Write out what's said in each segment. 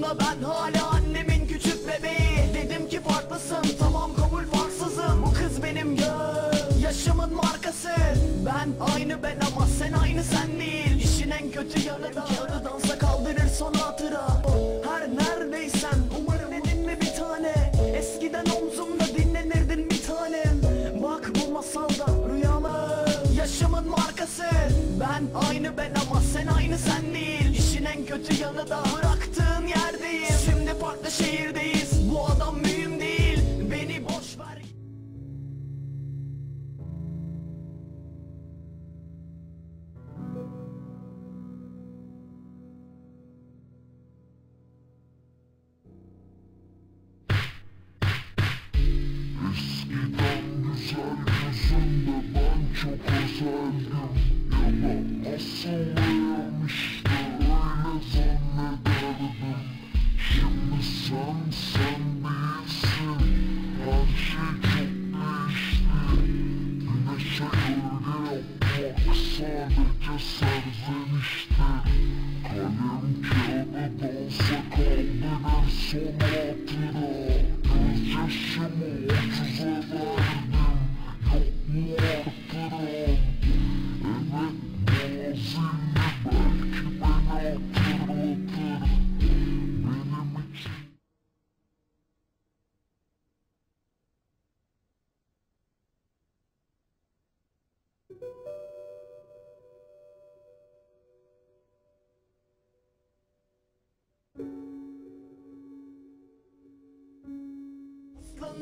Aslında ben hala annemin küçük bebeği. Dedim ki farklısın tamam kabul farksızım. Bu kız benim göz yaşımın markası. Ben aynı ben ama sen aynı sen değil. İşin en kötü yanı da Kağıdı dansa kaldırır son hatıra. Her neredeysen umarım edinme bir tane? Eskiden omzumda dinlenirdin bir tanem. Bak bu masalda rüyalar Yaşımın markası. Ben aynı ben ama sen aynı sen değil. İşin en kötü yanı da bıraktığın yerdeyim Şimdi farklı şehirdeyiz. Bu adam mühim değil. Beni boş ver. Eskiden güzel gözünde ben çok özeldim Ya da asılıyım işte kaldırır son hatıra Gözyaşımı ucuza verdim Yok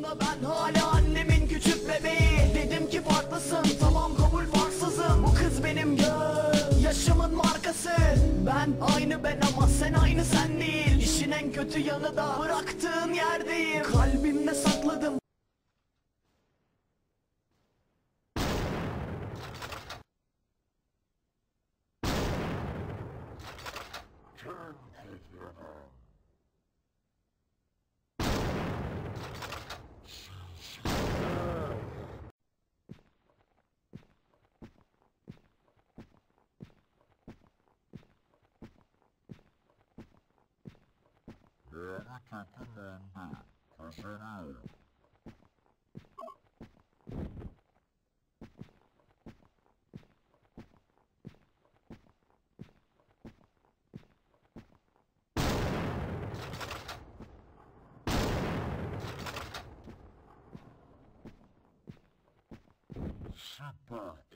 Ben hala annemin küçük bebeği. Dedim ki farklısın tamam kabul farksızım. Bu kız benim göz yaşımın markası. Ben aynı ben ama sen aynı sen değil. İşin en kötü yanı da bıraktığın yerdeyim. Kalbimde sakladım. Yeni Capilemba, Cachoral. Super.